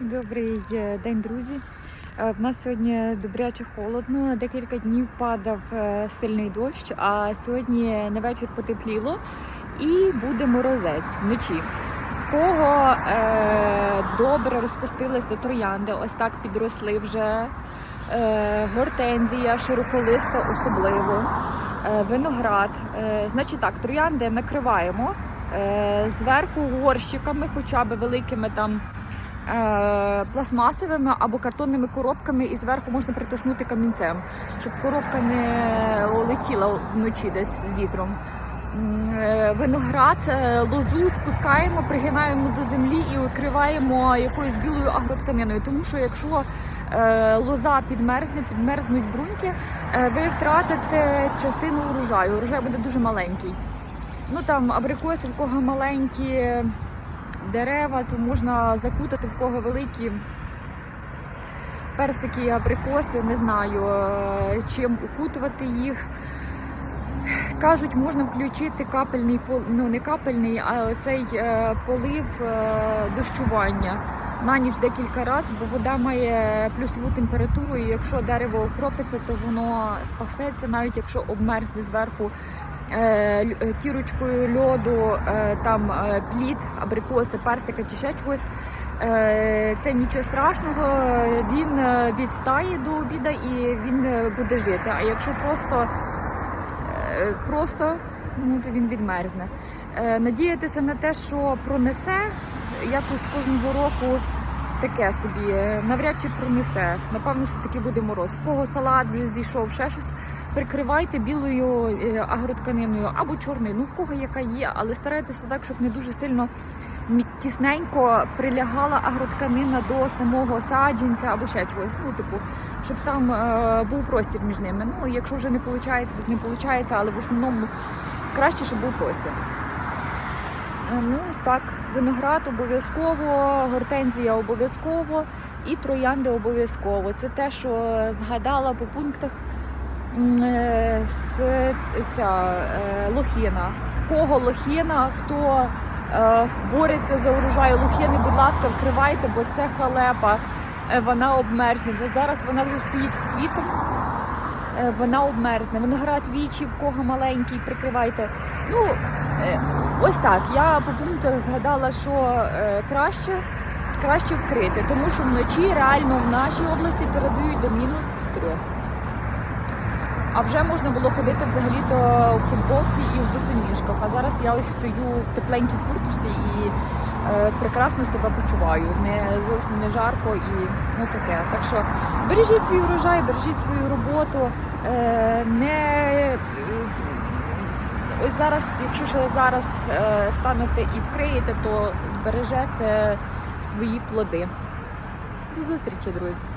Добрий е, день, друзі. Е, В нас сьогодні добряче холодно. Декілька днів падав е, сильний дощ, а сьогодні на вечір потепліло і буде морозець вночі. В кого е, добре розпустилися троянди, ось так підросли вже. Е, гортензія, широколиста особливо, е, виноград. Е, значить так, троянди накриваємо е, зверху горщиками, хоча б великими там пластмасовими або картонними коробками, і зверху можна притиснути камінцем, щоб коробка не летіла вночі десь з вітром. Е, Виноград, е, лозу спускаємо, пригинаємо до землі і укриваємо якоюсь білою агротканиною. Тому що якщо е, лоза підмерзне, підмерзнуть бруньки, е, ви втратите частину урожаю. Урожай буде дуже маленький. Ну там абрикоси, в кого маленькі дерева, то можна закутати в кого великі персики і абрикоси, не знаю, е, чим укутувати їх. Кажуть, можна включити капельний ну не капельний, а цей е, полив е, дощування на ніч декілька разів, бо вода має плюсову температуру, і якщо дерево окропиться, то воно спасеться, навіть якщо обмерзне зверху кірочкою льоду, е, там е, плід, абрикоси, персика чи ще чогось. Е, Це нічого страшного, він е, відтає до обіда і він е, буде жити. А якщо просто е, просто ну, то він відмерзне. Е, Надіятися на те, що пронесе якось кожного року таке собі, е, навряд чи пронесе. Напевно, все таки буде мороз. В кого салат вже зійшов, ще щось. Прикривайте білою е, агротканиною або чорною, ну в кого яка є, але старайтеся так, щоб не дуже сильно тісненько прилягала агротканина до самого саджанця або ще чогось. Ну, типу, щоб там е, був простір між ними. Ну, якщо вже не виходить, то не виходить, але в основному краще, щоб був простір. Е, Ну, ось так. Виноград обов'язково, гортензія обов'язково і троянди обов'язково. Це те, що згадала по пунктах е, ця е, лохина. В кого лохина, хто е, бореться за урожай лохини, будь ласка, вкривайте, бо це халепа. Е, Вона обмерзне. Зараз вона вже стоїть з цвітом. е, Вона обмерзне. Виноград вічі, в кого маленький, прикривайте. Ну, е, ось так. Я по пунктах згадала, що е, краще, краще вкрити, тому що вночі реально в нашій області передають до мінус трьох. А вже можна було ходити взагалі-то в футболці і в босоніжках. А зараз я ось стою в тепленькій курточці і е, прекрасно себе почуваю. Не зовсім не жарко і ну таке. Так що бережіть свій урожай, бережіть свою роботу. Е, не е, ось зараз, якщо ще зараз е, станете і вкриєте, то збережете свої плоди. До зустрічі, друзі!